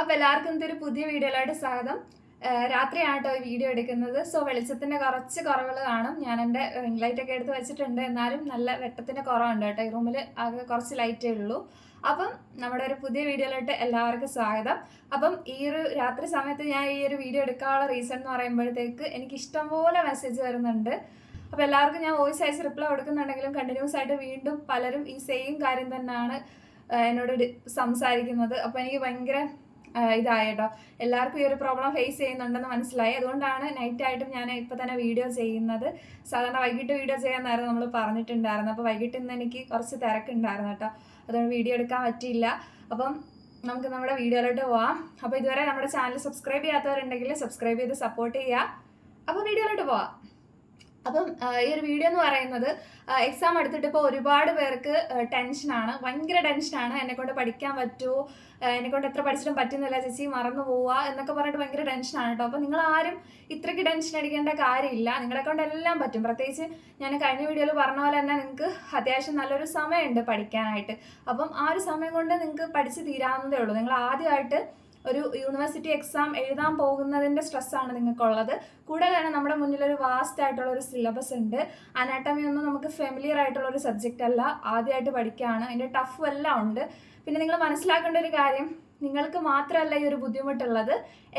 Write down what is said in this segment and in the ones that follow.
അപ്പൊ എല്ലാവർക്കും ഒരു പുതിയ വീഡിയോയിലായിട്ട് സ്വാഗതം. രാത്രിയാണ് വീഡിയോ എടുക്കുന്നത്. സോ വെളിച്ചത്തിന്റെ കുറച്ച് കുറവുകൾ കാണും. ഞാൻ എന്റെ റിംഗ് ലൈറ്റ് ഒക്കെ എടുത്ത് വെച്ചിട്ടുണ്ട്. എന്നാലും നല്ല വെട്ടത്തിന്റെ കുറവുണ്ട് കേട്ടോ. ഈ റൂമിൽ ആകെ കുറച്ച് ലൈറ്റേ ഉള്ളൂ. അപ്പം നമ്മുടെ ഒരു പുതിയ വീഡിയോയിലോട്ട് എല്ലാവർക്കും സ്വാഗതം. അപ്പം ഈ ഒരു രാത്രി സമയത്ത് ഞാൻ ഈ ഒരു വീഡിയോ എടുക്കാനുള്ള റീസൺ എന്ന് പറയുമ്പോഴത്തേക്ക് എനിക്ക് ഇഷ്ടംപോലെ മെസ്സേജ് വരുന്നുണ്ട്. അപ്പോൾ എല്ലാവർക്കും ഞാൻ വോയിസ് അയച്ച് റിപ്ലൈ കൊടുക്കുന്നുണ്ടെങ്കിലും കണ്ടിന്യൂസ് ആയിട്ട് വീണ്ടും പലരും ഈ സെയിം കാര്യം തന്നെയാണ് എന്നോട് സംസാരിക്കുന്നത്. അപ്പോൾ എനിക്ക് ഭയങ്കര ഇതായിട്ടോ. എല്ലാവർക്കും ഈ ഒരു പ്രോബ്ലം ഫേസ് ചെയ്യുന്നുണ്ടെന്ന് മനസ്സിലായി. അതുകൊണ്ടാണ് നൈറ്റ് ആയിട്ടും ഞാൻ ഇപ്പോൾ തന്നെ വീഡിയോ ചെയ്യുന്നത്. സാധാരണ വൈകിട്ട് വീഡിയോ ചെയ്യാമെന്നായിരുന്നു നമ്മൾ പറഞ്ഞിട്ടുണ്ടായിരുന്നു. അപ്പോൾ വൈകിട്ട് ഇന്ന് എനിക്ക് കുറച്ച് തിരക്കുണ്ടായിരുന്നു കേട്ടോ. അതുകൊണ്ട് വീഡിയോ എടുക്കാൻ പറ്റിയില്ല. അപ്പം നമുക്ക് നമ്മുടെ വീഡിയോയിലോട്ട് പോവാം. അപ്പോൾ ഇതുവരെ നമ്മുടെ ചാനൽ സബ്സ്ക്രൈബ് ചെയ്യാത്തവരുണ്ടെങ്കിൽ സബ്സ്ക്രൈബ് ചെയ്ത് സപ്പോർട്ട് ചെയ്യുക. അപ്പോൾ വീഡിയോയിലോട്ട് പോവാം. അപ്പം ഈ ഒരു വീഡിയോ എന്ന് പറയുന്നത് എക്സാം എടുത്തിട്ട് ഇപ്പോൾ ഒരുപാട് പേർക്ക് ടെൻഷനാണ് ഭയങ്കര ടെൻഷനാണ് എന്നെ കൊണ്ട് പഠിക്കാൻ പറ്റുമോ എന്നെ കൊണ്ട് എത്ര പഠിച്ചിട്ടും പറ്റുന്നില്ല ചേച്ചി മറന്നു പോവുക എന്നൊക്കെ പറഞ്ഞിട്ട് ഭയങ്കര ടെൻഷനാണ് കേട്ടോ. അപ്പോൾ നിങ്ങൾ ആരും ഇത്രയ്ക്ക് ടെൻഷൻ അടിക്കേണ്ട കാര്യമില്ല. നിങ്ങളെ കൊണ്ട് എല്ലാം പറ്റും. പ്രത്യേകിച്ച് ഞാൻ കഴിഞ്ഞ വീഡിയോയിൽ പറഞ്ഞ പോലെ തന്നെ നിങ്ങൾക്ക് അത്യാവശ്യം നല്ലൊരു സമയമുണ്ട് പഠിക്കാനായിട്ട്. അപ്പം ആ ഒരു സമയം കൊണ്ട് നിങ്ങൾക്ക് പഠിച്ച് തീരാവുന്നതേ ഉള്ളൂ. നിങ്ങൾ ആദ്യമായിട്ട് ഒരു യൂണിവേഴ്സിറ്റി എക്സാം എഴുതാൻ പോകുന്നതിന്റെ സ്ട്രെസ്സാണ് നിങ്ങൾക്കുള്ളത്. കൂടെ തന്നെ നമ്മുടെ മുന്നിൽ ഒരു വാസ്റ്റ് ആയിട്ടുള്ള ഒരു സിലബസ് ഉണ്ട്. അനാട്ടമി ഒന്നും നമുക്ക് ഫെമിലിയർ ആയിട്ടുള്ള ഒരു സബ്ജക്റ്റ് അല്ല. ആദ്യമായിട്ട് പഠിക്കുകയാണ്. അതിന്റെ ടഫും എല്ലാം ഉണ്ട്. പിന്നെ നിങ്ങൾ മനസ്സിലാക്കേണ്ട ഒരു കാര്യം നിങ്ങൾക്ക് മാത്രമല്ല ഈ ഒരു ബുദ്ധിമുട്ടുള്ളത്.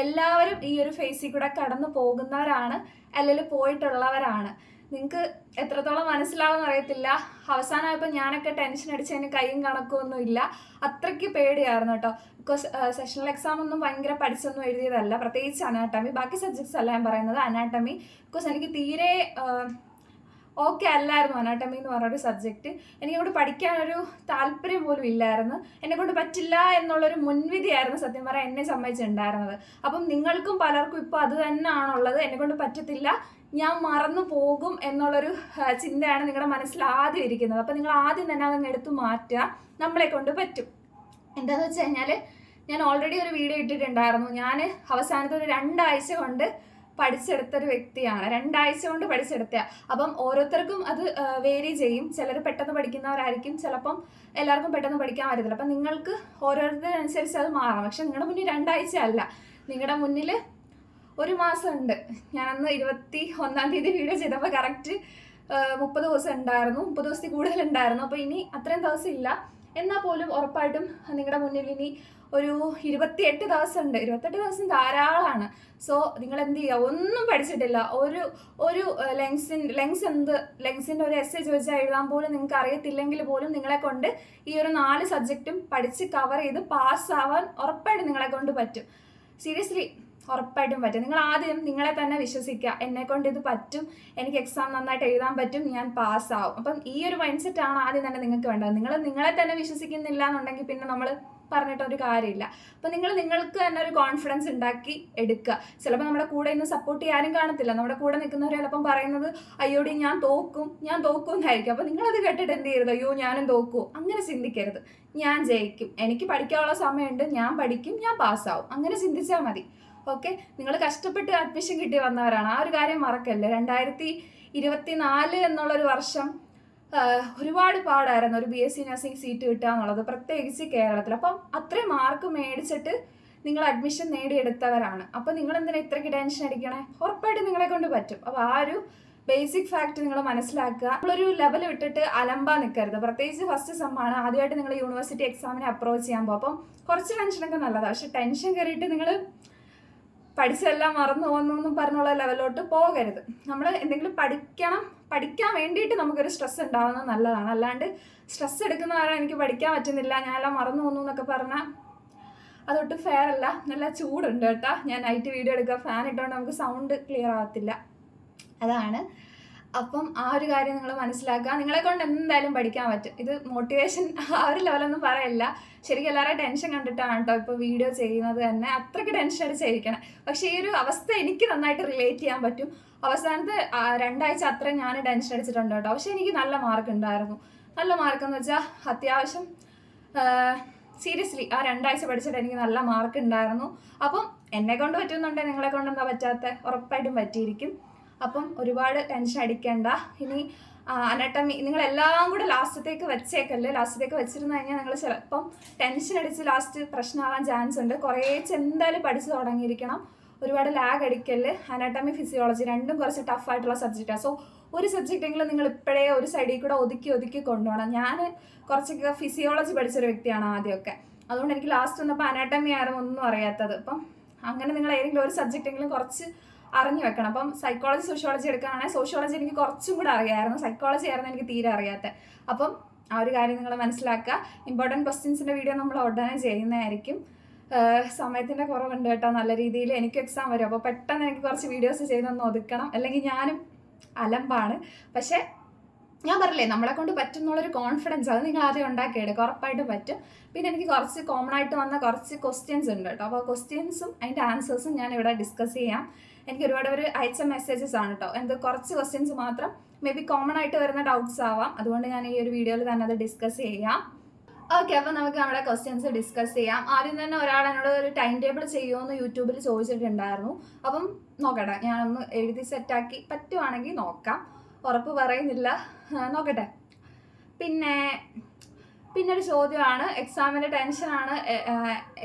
എല്ലാവരും ഈ ഒരു ഫേസിൽ കൂടെ കടന്നു പോകുന്നവരാണ്. അല്ലെങ്കിൽ പോയിട്ടുള്ളവരാണ്. നിങ്ങൾക്ക് എത്രത്തോളം മനസ്സിലാവുമെന്ന് അറിയത്തില്ല. അവസാനമായപ്പോൾ ഞാനൊക്കെ ടെൻഷൻ അടിച്ചതിന് കൈയും കണക്കൊന്നും ഇല്ല. അത്രയ്ക്ക് പേടിയായിരുന്നു കേട്ടോ. ബിക്കോസ് സെഷണൽ എക്സാം ഒന്നും ഭയങ്കര പഠിച്ചൊന്നും എഴുതിയതല്ല. പ്രത്യേകിച്ച് അനാട്ടമി ബാക്കി സബ്ജക്ട്സ് അല്ല ഞാൻ പറയുന്നത്. അനാട്ടമി ബിക്കോസ് എനിക്ക് തീരെ ഓക്കെ അല്ലായിരുന്നു അനാട്ടമി എന്ന് പറഞ്ഞൊരു സബ്ജക്റ്റ് എനിക്കവിടെ പഠിക്കാനൊരു താല്പര്യം പോലും ഇല്ലായിരുന്നു. എന്നെ കൊണ്ട് പറ്റില്ല എന്നുള്ളൊരു മുൻവിധിയായിരുന്നു സത്യം പറയാൻ എന്നെ സംബന്ധിച്ചിട്ടുണ്ടായിരുന്നത് അപ്പം നിങ്ങൾക്കും പലർക്കും ഇപ്പോൾ അത് തന്നെയാണുള്ളത് എന്നെ കൊണ്ട് പറ്റത്തില്ല. ഞാൻ മറന്നു പോകും എന്നുള്ളൊരു ചിന്തയാണ് നിങ്ങളുടെ മനസ്സിൽ ആദ്യം ഇരിക്കുന്നത്. അപ്പം നിങ്ങൾ ആദ്യം തന്നെ അതങ്ങ് എടുത്തു മാറ്റുക. നമ്മളെ കൊണ്ട് പറ്റും. എന്താന്ന് വെച്ച് കഴിഞ്ഞാൽ ഞാൻ ഓൾറെഡി ഒരു വീഡിയോ ഇട്ടിട്ടുണ്ടായിരുന്നു. ഞാൻ അവസാനത്തെ ഒരു രണ്ടാഴ്ച കൊണ്ട് പഠിച്ചെടുത്ത ഒരു വ്യക്തിയാണ്. രണ്ടാഴ്ച കൊണ്ട് പഠിച്ചെടുത്ത അപ്പം ഓരോരുത്തർക്കും അത് വേരി ചെയ്യും. ചിലർ പെട്ടെന്ന് പഠിക്കുന്നവരായിരിക്കും. ചിലപ്പം എല്ലാവർക്കും പെട്ടെന്ന് പഠിക്കാൻ പറ്റത്തില്ല അപ്പം നിങ്ങൾക്ക് ഓരോരുത്തരനുസരിച്ച് അത് മാറാം. പക്ഷെ നിങ്ങളുടെ മുന്നിൽ രണ്ടാഴ്ച അല്ല. നിങ്ങളുടെ മുന്നിൽ ഒരു മാസം ഉണ്ട് ഞാനന്ന് ഇരുപത്തി ഒന്നാം തീയതി വീഡിയോ ചെയ്തപ്പോൾ കറക്റ്റ് മുപ്പത് ദിവസം ഉണ്ടായിരുന്നു. മുപ്പത് ദിവസത്തിൽ കൂടുതൽ ഉണ്ടായിരുന്നു. അപ്പോൾ ഇനി അത്രയും ദിവസം ഇല്ല. എന്നാൽ പോലും ഉറപ്പായിട്ടും നിങ്ങളുടെ മുന്നിൽ ഇനി ഒരു ഇരുപത്തിയെട്ട് ദിവസം ഉണ്ട് ഇരുപത്തെട്ട് ദിവസം ധാരാളമാണ്. സോ നിങ്ങൾ എന്ത് ചെയ്യുക? ഒന്നും പഠിച്ചിട്ടില്ല. ഒരു ഒരു ലെങ്സിൻ ലെങ്സ് എന്ത് ലെങ്സിന്റെ ഒരു എസ് എ ചോദിച്ചാൽ എഴുതാൻ പോലും നിങ്ങൾക്ക് അറിയത്തില്ലെങ്കിൽ പോലും നിങ്ങളെ കൊണ്ട് ഈ ഒരു നാല് സബ്ജക്റ്റും പഠിച്ച് കവർ ചെയ്ത് പാസ്സാവാൻ ഉറപ്പായിട്ടും നിങ്ങളെ കൊണ്ട് പറ്റും. സീരിയസ്ലി ഉറപ്പായിട്ടും പറ്റും. നിങ്ങൾ ആദ്യം നിങ്ങളെ തന്നെ വിശ്വസിക്കുക. എന്നെ കൊണ്ട് ഇത് പറ്റും. എനിക്ക് എക്സാം നന്നായിട്ട് എഴുതാൻ പറ്റും. ഞാൻ പാസ്സാവും. അപ്പം ഈ ഒരു മൈൻഡ് സെറ്റ് ആണ് ആദ്യം തന്നെ നിങ്ങൾക്ക് വേണ്ടത്. നിങ്ങൾ നിങ്ങളെ തന്നെ വിശ്വസിക്കുന്നില്ല എന്നുണ്ടെങ്കിൽ പിന്നെ നമ്മൾ പറഞ്ഞിട്ടൊരു കാര്യമില്ല. അപ്പം നിങ്ങൾ നിങ്ങൾക്ക് തന്നെ ഒരു കോൺഫിഡൻസ് ഉണ്ടാക്കി എടുക്കുക. ചിലപ്പോൾ നമ്മുടെ കൂടെ ഇന്ന് സപ്പോർട്ട് ചെയ്യാനും കാണത്തില്ല. നമ്മുടെ കൂടെ നിൽക്കുന്നവർ ചിലപ്പം പറയുന്നത് അയ്യോടി ഞാൻ തോക്കും. ഞാൻ തോക്കും എന്നായിരിക്കും. അപ്പം നിങ്ങളത് കേട്ടിട്ട് എന്ത് ചെയ്യരുത്? അയ്യോ ഞാനും തോക്കൂ. അങ്ങനെ ചിന്തിക്കരുത്. ഞാൻ ജയിക്കും. എനിക്ക് പഠിക്കാനുള്ള സമയമുണ്ട്. ഞാൻ പഠിക്കും. ഞാൻ പാസ്സാവും. അങ്ങനെ ചിന്തിച്ചാൽ മതി. ഓക്കെ നിങ്ങൾ കഷ്ടപ്പെട്ട് അഡ്മിഷൻ കിട്ടി വന്നവരാണ്. ആ ഒരു കാര്യം മറക്കല്ലേ? രണ്ടായിരത്തി ഇരുപത്തി നാല് എന്നുള്ളൊരു വർഷം ഒരുപാട് പാടായിരുന്നു ഒരു B S C nursing seat കിട്ടുക എന്നുള്ളത് പ്രത്യേകിച്ച് കേരളത്തിൽ. അപ്പം അത്രയും മാർക്ക് മേടിച്ചിട്ട് നിങ്ങൾ അഡ്മിഷൻ നേടിയെടുത്തവരാണ്. അപ്പം നിങ്ങൾ എന്തിനാ ഇത്രയ്ക്ക് ടെൻഷൻ അടിക്കണേ? ഉറപ്പായിട്ട് നിങ്ങളെ കൊണ്ട് പറ്റും. അപ്പോൾ ആ ഒരു ബേസിക് ഫാക്ട് നിങ്ങൾ മനസ്സിലാക്കുക. നമ്മളൊരു ലെവൽ വിട്ടിട്ട് അലമ്പ നിൽക്കരുത്. പ്രത്യേകിച്ച് ഫസ്റ്റ് സെമ്മാണ് ആദ്യമായിട്ട് നിങ്ങൾ യൂണിവേഴ്സിറ്റി എക്സാമിനെ അപ്രോച്ച് ചെയ്യാൻ പോകും. അപ്പം കുറച്ച് ടെൻഷനൊക്കെ നല്ലതാണ് പക്ഷെ ടെൻഷൻ കയറിയിട്ട് നിങ്ങൾ പഠിച്ചെല്ലാം മറന്നു പോകുന്നു പറഞ്ഞുള്ള ലെവലിലോട്ട് പോകരുത്. നമ്മൾ എന്തെങ്കിലും പഠിക്കണം പഠിക്കാൻ വേണ്ടിയിട്ട് നമുക്കൊരു സ്ട്രെസ് ഉണ്ടാവുന്നത് നല്ലതാണ്. അല്ലാണ്ട് സ്ട്രെസ് എടുക്കുന്ന ആരാണ് എനിക്ക് പഠിക്കാൻ പറ്റുന്നില്ല ഞാനെല്ലാം മറന്നു പോകുന്നു എന്നൊക്കെ പറഞ്ഞാൽ അതൊട്ട് ഫെയർ അല്ല. നല്ല ചൂടുണ്ട് കേട്ടോ. ഞാൻ നൈറ്റ് വീഡിയോ എടുക്കുക ഫാൻ ഇട്ടുകൊണ്ട് നമുക്ക് സൗണ്ട് ക്ലിയർ ആവത്തില്ല. അതാണ് അപ്പം ആ ഒരു കാര്യം നിങ്ങൾ മനസ്സിലാക്കുക. നിങ്ങളെ കൊണ്ട് എന്തായാലും പഠിക്കാൻ പറ്റും. ഇത് മോട്ടിവേഷൻ ആ ഒരു ലെവലൊന്നും പറയല്ല. ശരിക്കും എല്ലാവരും ടെൻഷൻ കണ്ടിട്ടാണ് കേട്ടോ ഇപ്പോൾ വീഡിയോ ചെയ്യുന്നത് തന്നെ. അത്രയ്ക്ക് ടെൻഷൻ അടിച്ച് ചെയ്യിക്കണം പക്ഷേ ഈ ഒരു അവസ്ഥ എനിക്ക് നന്നായിട്ട് റിലേറ്റ് ചെയ്യാൻ പറ്റും. അവസാനത്തെ രണ്ടാഴ്ച അത്രയും ഞാൻ ടെൻഷൻ അടിച്ചിട്ടുണ്ട് കേട്ടോ. പക്ഷേ എനിക്ക് നല്ല മാർക്ക് ഉണ്ടായിരുന്നു. നല്ല മാർക്ക് എന്ന് വെച്ചാൽ അത്യാവശ്യം സീരിയസ്ലി ആ രണ്ടാഴ്ച പഠിച്ചിട്ട് എനിക്ക് നല്ല മാർക്ക് ഉണ്ടായിരുന്നു. അപ്പം എന്നെ കൊണ്ട് പറ്റുന്നുണ്ടെങ്കിൽ നിങ്ങളെ കൊണ്ട് എന്താ പറ്റാത്ത? ഉറപ്പായിട്ടും പറ്റിയിരിക്കും. അപ്പം ഒരുപാട് ടെൻഷൻ അടിക്കേണ്ട. ഇനി അനട്ടമി നിങ്ങൾ എല്ലാം കൂടെ ലാസ്റ്റത്തേക്ക് വെച്ചേക്കല്ലേ? ലാസ്റ്റത്തേക്ക് വെച്ചിരുന്നു കഴിഞ്ഞാൽ നിങ്ങൾ ചിലപ്പം ടെൻഷൻ അടിച്ച് ലാസ്റ്റ് പ്രശ്നമാവാൻ ചാൻസ് ഉണ്ട്. കുറേ ചെന്തായാലും പഠിച്ചു തുടങ്ങിയിരിക്കണം. ഒരുപാട് ലാഗ് അടിക്കൽ അനാട്ടമി ഫിസിയോളജി രണ്ടും കുറച്ച് ടഫായിട്ടുള്ള സബ്ജക്റ്റാണ് സോ ഒരു സബ്ജക്റ്റെങ്കിലും നിങ്ങൾ ഇപ്പോഴേ ഒരു സൈഡിൽ കൂടെ ഒതുക്കി ഒതുക്കി കൊണ്ടുപോകണം. ഞാൻ കുറച്ചൊക്കെ ഫിസിയോളജി പഠിച്ചൊരു വ്യക്തിയാണ് ആദ്യമൊക്കെ. അതുകൊണ്ട് എനിക്ക് ലാസ്റ്റ് വന്നപ്പോൾ അനാട്ടമി ആയിരുന്നു ഒന്നും അറിയാത്തത്. അപ്പം അങ്ങനെ നിങ്ങൾ ഏതെങ്കിലും ഒരു സബ്ജക്റ്റെങ്കിലും കുറച്ച് അറിഞ്ഞു വെക്കണം. അപ്പം സൈക്കോളജി സോഷ്യോളജി എടുക്കുകയാണെങ്കിൽ സോഷ്യോളജി എനിക്ക് കുറച്ചും കൂടെ അറിയാമായിരുന്നു. സൈക്കോളജി ആയിരുന്നു എനിക്ക് തീരെ അറിയാത്തത്. അപ്പം ആ ഒരു കാര്യം നിങ്ങൾ മനസ്സിലാക്കുക. ഇമ്പോർട്ടന്റ് ക്വസ്റ്റ്യൻസിന്റെ വീഡിയോ നമ്മൾ ഉടനെ ചെയ്യുന്നതായിരിക്കും. സമയത്തിന്റെ കുറവുണ്ട് കേട്ടോ. നല്ല രീതിയിൽ എനിക്ക് എക്സാം വരും. അപ്പോൾ പെട്ടെന്ന് എനിക്ക് കുറച്ച് വീഡിയോസ് ചെയ്തൊന്ന് ഒതുക്കണം. അല്ലെങ്കിൽ ഞാനും അലമ്പാണ്. പക്ഷേ ഞാൻ പറഞ്ഞില്ലേ നമ്മളെ കൊണ്ട് പറ്റും എന്നുള്ളൊരു കോൺഫിഡൻസ് അത് നിങ്ങൾ ആദ്യം ഉണ്ടാക്കിയെടുക്കുക ഉറപ്പായിട്ടും പറ്റും. പിന്നെ എനിക്ക് കുറച്ച് കോമൺ ആയിട്ട് വന്ന കുറച്ച് ക്വസ്റ്റ്യൻസ് ഉണ്ട് കേട്ടോ. അപ്പോൾ ക്വസ്റ്റ്യൻസും അതിന്റെ ആൻസേഴ്സും ഞാൻ ഇവിടെ ഡിസ്കസ് ചെയ്യാം. എനിക്ക് ഒരുപാട് പേര് അയച്ച മെസ്സേജസ് ആണ് കേട്ടോ. എന്ത് കുറച്ച് ക്വസ്റ്റ്യൻസ് മാത്രം മേ ബി കോമൺ ആയിട്ട് വരുന്ന ഡൗട്ട്സ് ആവാം. അതുകൊണ്ട് ഞാൻ ഈ ഒരു വീഡിയോയിൽ തന്നെ അത് ഡിസ്കസ് ചെയ്യാം. ഓക്കെ അപ്പോൾ നമുക്ക് നമ്മുടെ ക്വസ്റ്റ്യൻസ് ഡിസ്കസ് ചെയ്യാം. ആദ്യം തന്നെ ഒരാൾ എന്നോട് ഒരു ടൈം ടേബിൾ ചെയ്യുമെന്ന് യൂട്യൂബിൽ ചോദിച്ചിട്ടുണ്ടായിരുന്നു. അപ്പം നോക്കട്ടെ ഞാനൊന്ന് എഴുതി സെറ്റാക്കി പറ്റുവാണെങ്കിൽ നോക്കാം. ഉറപ്പ് പറയുന്നില്ല. നോക്കട്ടെ. പിന്നെ പിന്നെ ഒരു ചോദ്യമാണ് എക്സാമിന്റെ ടെൻഷനാണ്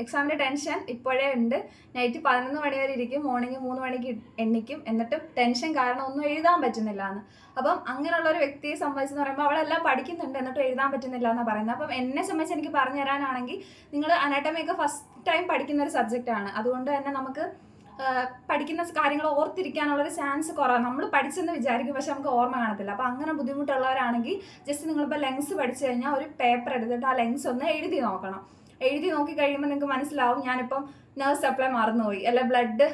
എക്സാമിന്റെ ടെൻഷൻ ഇപ്പോഴേ ഉണ്ട്. നൈറ്റ് പതിനൊന്ന് മണി വരെ ഇരിക്കും. മോർണിംഗ് മൂന്ന് മണിക്ക് എണ്ണിക്കും. എന്നിട്ടും ടെൻഷൻ കാരണം ഒന്നും എഴുതാൻ പറ്റുന്നില്ല എന്ന് അപ്പം അങ്ങനെയുള്ള ഒരു വ്യക്തിയെ സംബന്ധിച്ചെന്ന് പറയുമ്പോൾ അവളെല്ലാം പഠിക്കുന്നുണ്ട്. എന്നിട്ട് എഴുതാൻ പറ്റുന്നില്ല എന്നാണ് പറയുന്നത്. അപ്പം എന്നെ സംബന്ധിച്ച് എനിക്ക് പറഞ്ഞു തരാനാണെങ്കിൽ നിങ്ങൾ അനാട്ടമിയൊക്കെ ഫസ്റ്റ് ടൈം പഠിക്കുന്ന ഒരു സബ്ജക്റ്റാണ് അതുകൊണ്ട് തന്നെ നമുക്ക് പഠിക്കുന്ന കാര്യങ്ങൾ ഓർത്തിരിക്കാനുള്ള ഒരു ചാൻസ് കുറവാണ് നമ്മൾ പഠിച്ചെന്ന് വിചാരിക്കും പക്ഷെ നമുക്ക് ഓർമ്മ കാണത്തില്ല. അപ്പോൾ അങ്ങനെ ബുദ്ധിമുട്ടുള്ളവരാണെങ്കിൽ ജസ്റ്റ് നിങ്ങളിപ്പോൾ ലെങ്സ് പഠിച്ചു കഴിഞ്ഞാൽ ഒരു പേപ്പർ എടുത്തിട്ട് ആ ലെങ്സ് ഒന്ന് എഴുതി നോക്കണം. എഴുതി നോക്കി കഴിയുമ്പോൾ നിങ്ങൾക്ക് മനസ്സിലാവും ഞാനിപ്പം നേഴ്സ് സപ്ലൈ മറന്നുപോയി. അല്ല ബ്ലഡ്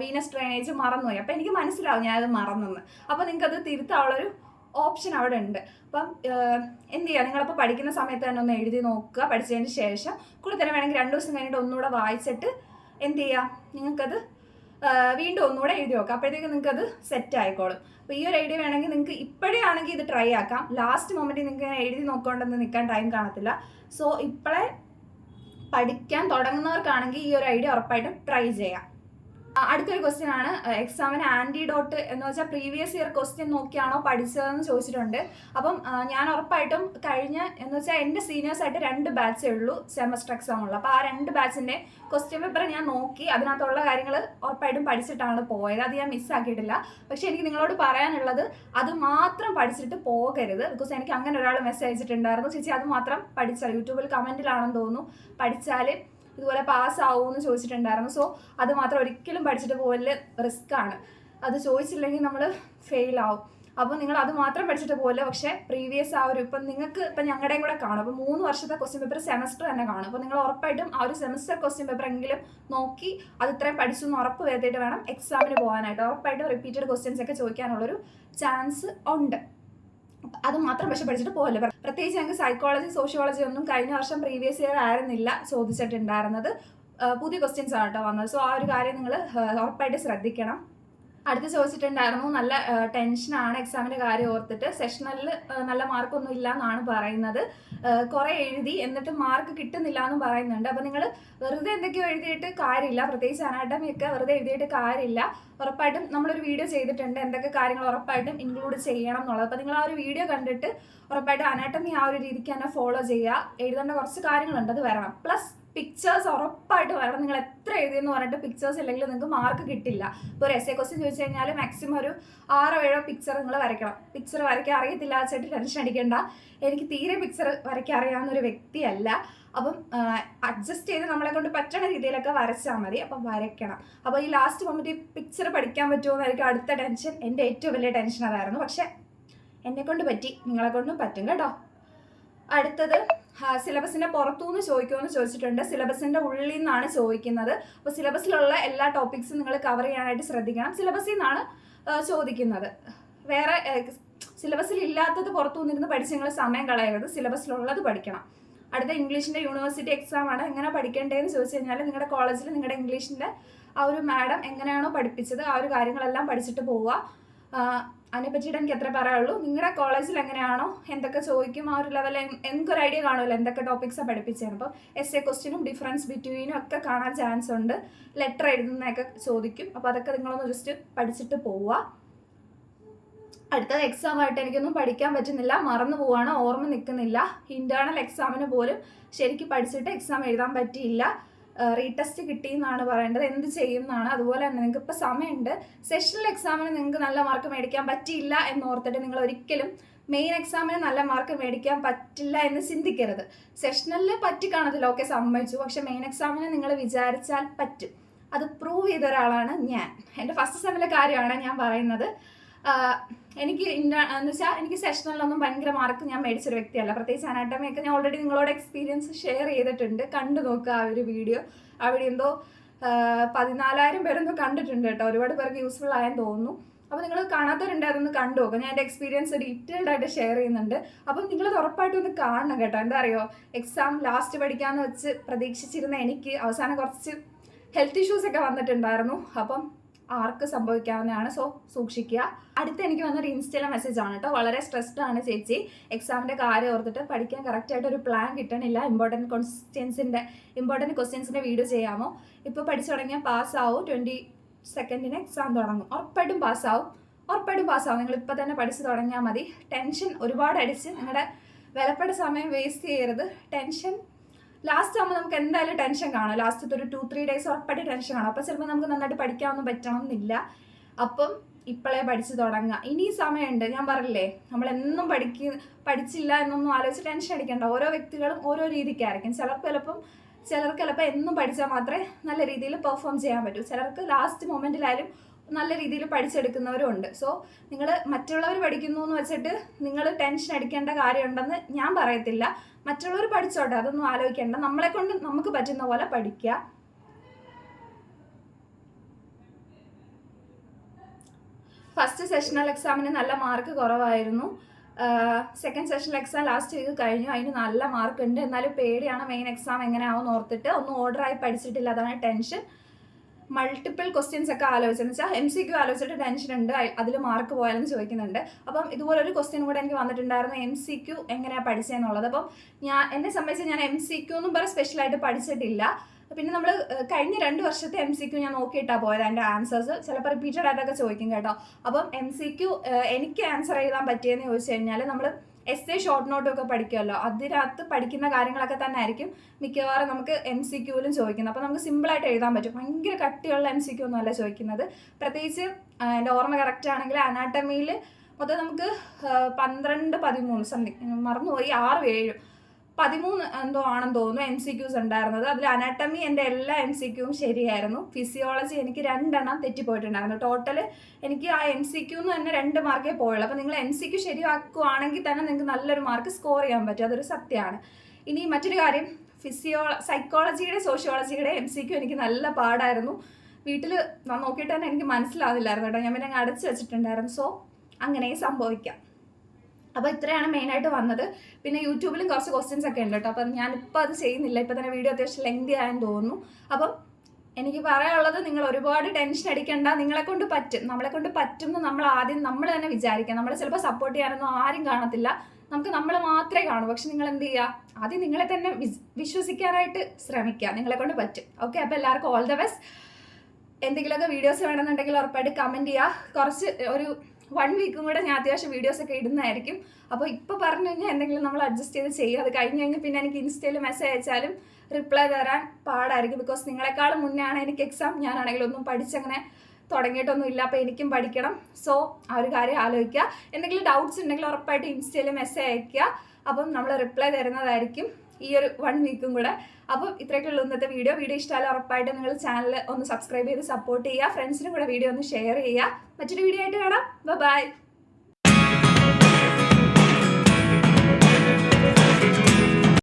വീനസ് ഡ്രെയിനേജ് മറന്നുപോയി. അപ്പോൾ എനിക്ക് മനസ്സിലാവും ഞാനത് മറന്നെന്ന്. അപ്പോൾ നിങ്ങൾക്ക് അത് തിരുത്താനുള്ളൊരു ഓപ്ഷൻ അവിടെ ഉണ്ട്. അപ്പം എന്ത് ചെയ്യുക നിങ്ങളപ്പോൾ പഠിക്കുന്ന സമയത്ത് തന്നെ ഒന്ന് എഴുതി നോക്കുക. പഠിച്ചതിന് ശേഷം കൂടുതൽ വേണമെങ്കിൽ രണ്ട് ദിവസം കഴിഞ്ഞിട്ട് ഒന്നുകൂടെ വായിച്ചിട്ട് എന്ത് ചെയ്യുക നിങ്ങൾക്കത് വീണ്ടും ഒന്നുകൂടെ എഴുതി നോക്കാം അപ്പോഴത്തേക്ക് നിങ്ങൾക്ക് അത് സെറ്റ് ആയിക്കോളും. അപ്പോൾ ഈ ഒരു ഐഡിയ വേണമെങ്കിൽ നിങ്ങൾക്ക് ഇപ്പോഴേ ആണെങ്കിൽ ഇത് ട്രൈ ആക്കാം. ലാസ്റ്റ് മൊമെന്റിൽ നിങ്ങൾക്ക് എഴുതി നോക്കൊണ്ടെന്ന് നിൽക്കാൻ ടൈം കാണത്തില്ല. സോ ഇപ്പോഴേ പഠിക്കാൻ തുടങ്ങുന്നവർക്കാണെങ്കിൽ ഈ ഒരു ഐഡിയ ഉറപ്പായിട്ടും ട്രൈ ചെയ്യാം. അടുത്തൊരു ക്വസ്റ്റ്യൻ ആണ്. എക്സാമിന് ആന്റിഡോട്ട് എന്ന് വെച്ചാൽ പ്രീവിയസ് ഇയർ ക്വസ്റ്റ്യൻ നോക്കിയാണോ പഠിച്ചതെന്ന് ചോദിച്ചിട്ടുണ്ട്. അപ്പം ഞാൻ ഉറപ്പായിട്ടും കഴിഞ്ഞ എന്ന് വെച്ചാൽ എന്റെ സീനിയേഴ്സായിട്ട് രണ്ട് ബാച്ചേ ഉള്ളൂ സെമസ്റ്റർ എക്സാം ഉള്ളൂ. അപ്പോൾ ആ രണ്ട് ബാച്ചിന്റെ ക്വസ്റ്റ്യൻ പേപ്പർ ഞാൻ നോക്കി അതിനകത്തുള്ള കാര്യങ്ങൾ ഉറപ്പായിട്ടും പഠിച്ചിട്ടാണ് പോയത്. അത് ഞാൻ മിസ്സാക്കിയിട്ടില്ല പക്ഷേ എനിക്ക് നിങ്ങളോട് പറയാനുള്ളത് അത് മാത്രം പഠിച്ചിട്ട് പോകരുത്. ബിക്കോസ് എനിക്ക് അങ്ങനെ ഒരാൾ മെസ്സേജ് അയച്ചിട്ടുണ്ടായിരുന്നു. ചേച്ചി അത് മാത്രം പഠിച്ചാൽ യൂട്യൂബിൽ കമന്റിലാണെന്ന് തോന്നുന്നു. പഠിച്ചാൽ ഇതുപോലെ പാസ് ആവുമെന്ന് ചോദിച്ചിട്ടുണ്ടായിരുന്നു. സോ അത് മാത്രം ഒരിക്കലും പഠിച്ചിട്ട് പോകൽ റിസ്ക് ആണ്. അത് ചോദിച്ചില്ലെങ്കിൽ നമ്മൾ ഫെയിൽ ആവും. അപ്പോൾ നിങ്ങൾ അത് മാത്രം പഠിച്ചിട്ട് പോകൽ പക്ഷേ പ്രീവിയസ് ആ ഒരു ഇപ്പം നിങ്ങൾക്ക് ഇപ്പം ഞങ്ങളുടെയും കൂടെ കാണും. അപ്പോൾ മൂന്ന് വർഷത്തെ ക്വസ്റ്റ്യൻ പേപ്പർ സെമസ്റ്റർ തന്നെ കാണും. അപ്പോൾ നിങ്ങൾ ഉറപ്പായിട്ടും ആ ഒരു സെമസ്റ്റർ ക്വസ്റ്റ്യൻ പേപ്പർ എങ്കിലും നോക്കി അത് ഇത്രയും പഠിച്ചു എന്ന് ഉറപ്പ് വരുത്തിയിട്ട് വേണം എക്സാമിന് പോകാനായിട്ട് ഉറപ്പായിട്ടും റിപ്പീറ്റഡ് ക്വസ്റ്റ്യൻസ് ഒക്കെ ചോദിക്കാനുള്ളൊരു ചാൻസ് ഉണ്ട്. അത് മാത്രം പക്ഷെ പഠിച്ചിട്ട് പോകല്ലേ പ്രത്യേകിച്ച് ഞങ്ങൾക്ക് സൈക്കോളജി സോഷ്യോളജി ഒന്നും കഴിഞ്ഞ വർഷം പ്രീവിയസ് ഇയർ ആയിരുന്നില്ല ചോദിച്ചിട്ടുണ്ടായിരുന്നത്. പുതിയ ക്വസ്റ്റ്യൻസ് ആണ് കേട്ടോ വന്നത്. സോ ആ ഒരു കാര്യം നിങ്ങൾ ഉറപ്പായിട്ട് ശ്രദ്ധിക്കണം. അടുത്ത് ചോദിച്ചിട്ടുണ്ടായിരുന്നു നല്ല ടെൻഷനാണ് എക്സാമിന്റെ കാര്യം ഓർത്തിട്ട്. സെഷണലിൽ നല്ല മാർക്കൊന്നും ഇല്ല എന്നാണ് പറയുന്നത്. കുറേ എഴുതി എന്നിട്ട് മാർക്ക് കിട്ടുന്നില്ല എന്നും പറയുന്നുണ്ട്. അപ്പോൾ നിങ്ങൾ വെറുതെ എന്തൊക്കെയോ എഴുതിയിട്ട് കാര്യമില്ല. പ്രത്യേകിച്ച് അനാട്ടമിയൊക്കെ വെറുതെ എഴുതിയിട്ട് കാര്യമില്ല. ഉറപ്പായിട്ടും നമ്മളൊരു വീഡിയോ ചെയ്തിട്ടുണ്ട്. എന്തൊക്കെ കാര്യങ്ങൾ ഉറപ്പായിട്ടും ഇൻക്ലൂഡ് ചെയ്യണം എന്നുള്ളത്. അപ്പോൾ നിങ്ങൾ ആ ഒരു വീഡിയോ കണ്ടിട്ട് ഉറപ്പായിട്ടും അനാട്ടമി ആ ഒരു രീതിക്ക് തന്നെ ഫോളോ ചെയ്യുക. എഴുതേണ്ട കുറച്ച് കാര്യങ്ങളുണ്ട്. അത് വരണം. പ്ലസ് പിക്ചേഴ്സ് ഉറപ്പായിട്ട് വരണം. നിങ്ങൾ എത്ര എഴുതിയെന്ന് പറഞ്ഞിട്ട് പിക്ചേഴ്സ് ഇല്ലെങ്കിൽ നിങ്ങൾക്ക് മാർക്ക് കിട്ടില്ല. ഇപ്പോൾ ഒരു എസ് എ ക്വസ്റ്റ്യൻ ചോദിച്ചു കഴിഞ്ഞാൽ മാക്സിമം ഒരു ആറോ ഏഴോ പിക്ചർ നിങ്ങൾ വരയ്ക്കണം. പിക്ചർ വരയ്ക്കാൻ അറിയത്തില്ല ചേട്ടൻ ടെൻഷൻ അടിക്കേണ്ട. എനിക്ക് തീരെ പിക്ചർ വരയ്ക്കാൻ അറിയാവുന്ന ഒരു വ്യക്തിയല്ല. അപ്പം അഡ്ജസ്റ്റ് ചെയ്ത് നമ്മളെ കൊണ്ട് പറ്റണ രീതിയിലൊക്കെ വരച്ചാൽ മതി. അപ്പം വരയ്ക്കണം. അപ്പോൾ ഈ ലാസ്റ്റ് മൊമെന്റ് പിക്ചർ പഠിക്കാൻ പറ്റുമോ എന്നായിരിക്കും അടുത്ത ടെൻഷൻ എന്റെ ഏറ്റവും വലിയ ടെൻഷൻ അതായിരുന്നു. പക്ഷേ എന്നെ കൊണ്ട് പറ്റി. നിങ്ങളെ കൊണ്ടും പറ്റും കേട്ടോ. അടുത്തത് സിലബസിന്റെ പുറത്തുനിന്ന് ചോദിക്കുമെന്ന് ചോദിച്ചിട്ടുണ്ട്. സിലബസിന്റെ ഉള്ളിൽ നിന്നാണ് ചോദിക്കുന്നത്. അപ്പോൾ സിലബസിലുള്ള എല്ലാ ടോപ്പിക്സും നിങ്ങൾ കവർ ചെയ്യാനായിട്ട് ശ്രദ്ധിക്കണം. സിലബസിൽ നിന്നാണ് ചോദിക്കുന്നത്. വേറെ സിലബസിൽ ഇല്ലാത്തത് പുറത്തു നിന്നിരുന്ന് പഠിച്ച് നിങ്ങൾ സമയം കളയരുത്. സിലബസിലുള്ളത് പഠിക്കണം. അടുത്ത ഇംഗ്ലീഷിന്റെ യൂണിവേഴ്സിറ്റി എക്സാം ആണ്. എങ്ങനെ പഠിക്കേണ്ടതെന്ന് ചോദിച്ചു കഴിഞ്ഞാൽ നിങ്ങളുടെ കോളേജിൽ നിങ്ങളുടെ ഇംഗ്ലീഷിന്റെ ആ ഒരു മാഡം എങ്ങനെയാണോ പഠിപ്പിച്ചത് ആ ഒരു കാര്യങ്ങളെല്ലാം പഠിച്ചിട്ട് പോവുക. ആ, അതിനെ പറ്റിയിട്ട് എനിക്ക് എത്ര പറയുള്ളൂ നിങ്ങളുടെ കോളേജിൽ എങ്ങനെയാണോ? എന്തൊക്കെ ചോദിക്കും? ആ ഒരു ലെവലിൽ എനിക്കൊരു ഐഡിയ കാണുമല്ലോ എന്തൊക്കെ ടോപ്പിക്സാണ് പഠിപ്പിച്ചത് അപ്പോൾ എസ് എ ക്വസ്റ്റിനും ഡിഫറൻസ് ബിറ്റ്വീനും ഒക്കെ കാണാൻ ചാൻസ് ഉണ്ട്. ലെറ്റർ എഴുതുന്നതൊക്കെ ചോദിക്കും. അപ്പോൾ അതൊക്കെ നിങ്ങളൊന്ന് ജസ്റ്റ് പഠിച്ചിട്ട് പോവുക അടുത്തത് എക്സാം ആയിട്ട് എനിക്കൊന്നും പഠിക്കാൻ പറ്റുന്നില്ല. മറന്നു പോവാണ്. ഓർമ്മ നിൽക്കുന്നില്ല ഇന്റേർണൽ എക്സാമിന് പോലും ശരിക്കും പഠിച്ചിട്ട് എക്സാം എഴുതാൻ പറ്റിയില്ല. റീടെസ്റ്റ് കിട്ടി എന്നാണ് പറയേണ്ടത്. എന്ത് ചെയ്യും എന്നാണ് അതുപോലെ തന്നെ നിങ്ങൾക്ക് ഇപ്പോൾ സമയമുണ്ട് സെഷണൽ എക്സാമിന് നിങ്ങൾക്ക് നല്ല മാർക്ക് മേടിക്കാൻ പറ്റിയില്ല എന്ന് ഓർത്തിട്ട് നിങ്ങൾ ഒരിക്കലും മെയിൻ എക്സാമിന് നല്ല മാർക്ക് മേടിക്കാൻ പറ്റില്ല എന്ന് ചിന്തിക്കരുത്. സെഷണലിൽ പറ്റി കാണത്തില്ല ഓക്കെ സമ്മതിച്ചു. പക്ഷെ മെയിൻ എക്സാമിന് നിങ്ങൾ വിചാരിച്ചാൽ പറ്റും. അത് പ്രൂവ് ചെയ്ത ഒരാളാണ് ഞാൻ എന്റെ ഫസ്റ്റ് സെമ്മിലെ കാര്യമാണ് ഞാൻ പറയുന്നത്. എനിക്ക് ഇന്ന എന്ന് വെച്ചാൽ എനിക്ക് സെഷനിലൊന്നും ഭയങ്കര മാർക്ക് ഞാൻ മേടിച്ചൊരു വ്യക്തിയല്ല. പ്രത്യേകിച്ച് അനാട്ടമിയൊക്കെ ഞാൻ ഓൾറെഡി നിങ്ങളോട് എക്സ്പീരിയൻസ് ഷെയർ ചെയ്തിട്ടുണ്ട്. കണ്ടു നോക്കുക ആ ഒരു വീഡിയോ അവിടെ എന്തോ പതിനാലായിരം പേരൊന്നും കണ്ടിട്ടുണ്ട് കേട്ടോ. ഒരുപാട് പേർക്ക് യൂസ്ഫുൾ ആയെന്ന് തോന്നുന്നു. അപ്പോൾ നിങ്ങൾ കാണാത്തവരുണ്ട് അതൊന്ന് കണ്ടു നോക്കുക ഞാൻ എന്റെ എക്സ്പീരിയൻസ് ഡീറ്റെയിൽഡ് ആയിട്ട് ഷെയർ ചെയ്യുന്നുണ്ട്. അപ്പം നിങ്ങളത് ഉറപ്പായിട്ടും ഒന്ന് കാണണം കേട്ടോ. എന്താ അറിയോ? എക്സാം ലാസ്റ്റ് പഠിക്കാമെന്ന് വെച്ച് പ്രതീക്ഷിച്ചിരുന്ന എനിക്ക് അവസാനം കുറച്ച് ഹെൽത്ത് ഇഷ്യൂസ് ഒക്കെ വന്നിട്ടുണ്ടായിരുന്നു. അപ്പം ആർക്ക് സംഭവിക്കാവുന്നതാണ്. സോ സൂക്ഷിക്കുക. അടുത്ത് എനിക്ക് വന്നൊരു ഇൻസ്റ്റയിലെ മെസ്സേജ് ആണ് കേട്ടോ. വളരെ സ്ട്രെസ്ഡ് ആണ് ചേച്ചി. എക്സാമിന്റെ കാര്യം ഓർത്തിട്ട് പഠിക്കാൻ കറക്റ്റായിട്ട് ഒരു പ്ലാൻ കിട്ടണില്ല. ഇമ്പോർട്ടന്റ് ക്വസ്റ്റ്യൻസിന്റെ ഇമ്പോർട്ടന്റ് ക്വസ്റ്റ്യൻസിന്റെ വീഡിയോ ചെയ്യാമോ? ഇപ്പോൾ പഠിച്ചു തുടങ്ങിയാൽ പാസ്സാവും. ട്വന്റി സെക്കൻഡിന് എക്സാം തുടങ്ങും. ഉറപ്പായിട്ടും പാസ്സാവും. ഉറപ്പായിട്ടും പാസ്സാവും. നിങ്ങൾ ഇപ്പോൾ തന്നെ പഠിച്ചു തുടങ്ങിയാൽ മതി. ടെൻഷൻ ഒരുപാട് അടിച്ച് നിങ്ങളുടെ വിലപ്പെട്ട സമയം വേസ്റ്റ് ചെയ്യരുത്. ടെൻഷൻ ലാസ്റ്റ് ആകുമ്പോൾ നമുക്ക് എന്തായാലും ടെൻഷൻ കാണും. ലാസ്റ്റത്തെ ഒരു ടു ത്രീ ഡേയ്സ് ഉറപ്പായിട്ട് ടെൻഷൻ കാണും. അപ്പോൾ ചിലപ്പോൾ നമുക്ക് നന്നായിട്ട് പഠിക്കാനൊന്നും പറ്റണം എന്നില്ല അപ്പം ഇപ്പോഴേ പഠിച്ചു തുടങ്ങുക ഇനി സമയമുണ്ട്. ഞാൻ പറഞ്ഞില്ലേ നമ്മൾ എന്നും പഠിക്ക പഠിച്ചില്ല എന്നൊന്നും ആലോചിച്ച് ടെൻഷൻ അടിക്കേണ്ട. ഓരോ വ്യക്തികളും ഓരോ രീതിക്കായിരിക്കും. ചിലർക്ക് ചിലപ്പം ചിലർക്ക് ചിലപ്പോൾ എന്നും പഠിച്ചാൽ മാത്രമേ നല്ല രീതിയിൽ പെർഫോം ചെയ്യാൻ പറ്റൂ. ചിലർക്ക് ലാസ്റ്റ് മൊമെന്റിലായാലും നല്ല രീതിയിൽ പഠിച്ചെടുക്കുന്നവരും ഉണ്ട് സോ നിങ്ങൾ മറ്റുള്ളവർ പഠിക്കുന്നു എന്ന് വെച്ചിട്ട് നിങ്ങൾ ടെൻഷൻ അടിക്കേണ്ട കാര്യമുണ്ടെന്ന് ഞാൻ പറയത്തില്ല. മറ്റുള്ളവർ പഠിച്ചോട്ടെ അതൊന്നും ആലോചിക്കേണ്ട. നമ്മളെ കൊണ്ട് നമുക്ക് പറ്റുന്ന പോലെ പഠിക്കുക ഫസ്റ്റ് സെഷണൽ എക്സാമിന് നല്ല മാർക്ക് കുറവായിരുന്നു. Second sessional exam last week കഴിഞ്ഞു. അതിന് നല്ല മാർക്ക് ഉണ്ട്. എന്നാലും പേടിയാണ് മെയിൻ എക്സാം എങ്ങനെയാവും ഓർത്തിട്ട്. ഒന്നും ഓർഡറായി പഠിച്ചിട്ടില്ല. അതാണ് ടെൻഷൻ മൾട്ടിപ്പിൾ ക്വസ്റ്റ്യൻസ് ഒക്കെ ആലോചിച്ചെന്ന് വെച്ചാൽ എം സി ക്യു ആലോചിച്ചിട്ട് ടെൻഷൻ ഉണ്ട്. അതിൽ മാർക്ക് പോയാലെന്ന് ചോദിക്കുന്നുണ്ട്. അപ്പം ഇതുപോലെ ഒരു ക്വസ്റ്റ്യൻ കൂടെ എനിക്ക് വന്നിട്ടുണ്ടായിരുന്നു. എം സി ക്യു എങ്ങനെയാണ് പഠിച്ചതെന്നുള്ളത് അപ്പം ഞാൻ എന്നെ സംബന്ധിച്ച് ഞാൻ എം സി ക്യു ഒന്നും പറഞ്ഞ് സ്പെഷ്യലായിട്ട് പഠിച്ചിട്ടില്ല. പിന്നെ നമ്മൾ കഴിഞ്ഞ രണ്ട് വർഷത്തെ എം സി ക്യു ഞാൻ നോക്കിയിട്ടാണ് പോയത് അതിന്റെ ആൻസേഴ്സ് ചിലപ്പോൾ റിപ്പീറ്റഡ് ആയിട്ടൊക്കെ ചോദിക്കും കേട്ടോ. അപ്പം എം സി ക്യു എനിക്ക് ആൻസർ എഴുതാൻ പറ്റിയെന്ന് ചോദിച്ചു കഴിഞ്ഞാൽ നമ്മൾ എസ് എ ഷോർട്ട് നോട്ടും ഒക്കെ പഠിക്കുമല്ലോ അതിനകത്ത് പഠിക്കുന്ന കാര്യങ്ങളൊക്കെ തന്നെ ആയിരിക്കും മിക്കവാറും നമുക്ക് എം സി ക്യൂവിലും ചോദിക്കുന്നത്. അപ്പോൾ നമുക്ക് സിമ്പിളായിട്ട് എഴുതാൻ പറ്റും. ഭയങ്കര കട്ടിയുള്ള എം സി ക്യൂ ഒന്നും അല്ല ചോദിക്കുന്നത്. പ്രത്യേകിച്ച് എന്റെ ഓർമ്മ കറക്റ്റ് ആണെങ്കിൽ അനാട്ടമിയിൽ മൊത്തം നമുക്ക് പന്ത്രണ്ട് പതിമൂന്ന് സംതിങ് മറന്നുപോയി. ആറ് ഏഴും. പതിമൂന്ന് എന്തോ ആണെന്ന് തോന്നുന്നു എം സി ക്യൂസ് ഉണ്ടായിരുന്നത്. അതിൽ അനാട്ടമി എന്റെ എല്ലാ എം സി ക്യൂവും ശരിയായിരുന്നു. ഫിസിയോളജി എനിക്ക് രണ്ടെണ്ണം തെറ്റിപ്പോയിട്ടുണ്ടായിരുന്നു. ടോട്ടൽ എനിക്ക് ആ എം സി ക്യൂന്ന് തന്നെ രണ്ട് മാർക്കേ പോയുള്ളൂ. അപ്പോൾ നിങ്ങൾ എം സി ക്യൂ ശരിയാക്കുവാണെങ്കിൽ തന്നെ നിങ്ങൾക്ക് നല്ലൊരു മാർക്ക് സ്കോർ ചെയ്യാൻ പറ്റും. അതൊരു സത്യമാണ്. ഇനി മറ്റൊരു കാര്യം. ഫിസിയോ സൈക്കോളജിയുടെ സോഷ്യോളജിയുടെ എം സി ക്യൂ എനിക്ക് നല്ല പാടായിരുന്നു. വീട്ടിൽ നോക്കിയിട്ട് തന്നെ എനിക്ക് മനസ്സിലാവില്ലായിരുന്നു കേട്ടോ. ഞാൻ പിന്നെ അടച്ചു വെച്ചിട്ടുണ്ടായിരുന്നു. സോ അങ്ങനെ സംഭവിക്കാം. അപ്പോൾ ഇത്രയാണ് മെയിനായിട്ട് വന്നത്. പിന്നെ യൂട്യൂബിലും കുറച്ച് ക്വസ്റ്റ്യൻസ് ഒക്കെ ഉണ്ട് കേട്ടോ. അപ്പം ഞാനിപ്പോൾ അത് ചെയ്യുന്നില്ല. ഇപ്പം തന്നെ വീഡിയോ അത്യാവശ്യം ലെങ്തി ആയെന്ന് തോന്നുന്നു. അപ്പം എനിക്ക് പറയാനുള്ളത് നിങ്ങൾ ഒരുപാട് ടെൻഷൻ അടിക്കണ്ട. നിങ്ങളെ കൊണ്ട് പറ്റും. നമ്മളെ കൊണ്ട് പറ്റും നമ്മൾ ആദ്യം നമ്മൾ തന്നെ വിചാരിക്കാം നമ്മളെ ചിലപ്പോൾ സപ്പോർട്ട് ചെയ്യാനൊന്നും ആരും കാണത്തില്ല. നമുക്ക് നമ്മൾ മാത്രമേ കാണൂ. പക്ഷെ നിങ്ങൾ എന്ത് ചെയ്യുക ആദ്യം നിങ്ങളെ തന്നെ വിശ്വസിക്കാനായിട്ട് ശ്രമിക്കുക. നിങ്ങളെ കൊണ്ട് പറ്റും. ഓക്കെ അപ്പോൾ എല്ലാവർക്കും ഓൾ ദ ബെസ്റ്റ് എന്തെങ്കിലുമൊക്കെ വീഡിയോസ് വേണമെന്നുണ്ടെങ്കിൽ ഉറപ്പായിട്ട് കമന്റ് ചെയ്യുക. കുറച്ച് ഒരു വൺ വീക്കും കൂടെ ഞാൻ അത്യാവശ്യം വീഡിയോസ് ഒക്കെ ഇടുന്നതായിരിക്കും. അപ്പോൾ ഇപ്പോൾ പറഞ്ഞു കഴിഞ്ഞാൽ എന്തെങ്കിലും നമ്മൾ അഡ്ജസ്റ്റ് ചെയ്ത് ചെയ്യുക. അത് കഴിഞ്ഞ് കഴിഞ്ഞ് പിന്നെ എനിക്ക് ഇൻസ്റ്റയിൽ മെസ്സേജ് അയച്ചാലും റിപ്ലൈ തരാൻ പാടായിരിക്കും. ബിക്കോസ് നിങ്ങളെക്കാളും മുന്നേ ആണ് എനിക്ക് എക്സാം ഞാനാണെങ്കിൽ ഒന്നും പഠിച്ചങ്ങനെ തുടങ്ങിയിട്ടൊന്നും ഇല്ല. അപ്പോൾ എനിക്കും പഠിക്കണം. സോ ആ ഒരു കാര്യം ആലോചിക്കുക. എന്തെങ്കിലും ഡൗട്ട്സ് ഉണ്ടെങ്കിൽ ഉറപ്പായിട്ട് ഇൻസ്റ്റയിൽ മെസ്സേജ് അയക്കുക. അപ്പം നമ്മൾ റിപ്ലൈ തരുന്നതായിരിക്കും ഈ ഒരു വൺ വീക്കും കൂടെ. അപ്പം ഇത്രയൊക്കെയുള്ള ഇന്നത്തെ വീഡിയോ വീഡിയോ ഇഷ്ടമായാലും ഉറപ്പായിട്ട് നിങ്ങൾ ചാനൽ ഒന്ന് സബ്സ്ക്രൈബ് ചെയ്ത് സപ്പോർട്ട് ചെയ്യുക. ഫ്രണ്ട്സിനും കൂടെ വീഡിയോ ഒന്ന് ഷെയർ ചെയ്യുക. മറ്റൊരു വീഡിയോ ആയിട്ട് കാണാം. ബൈ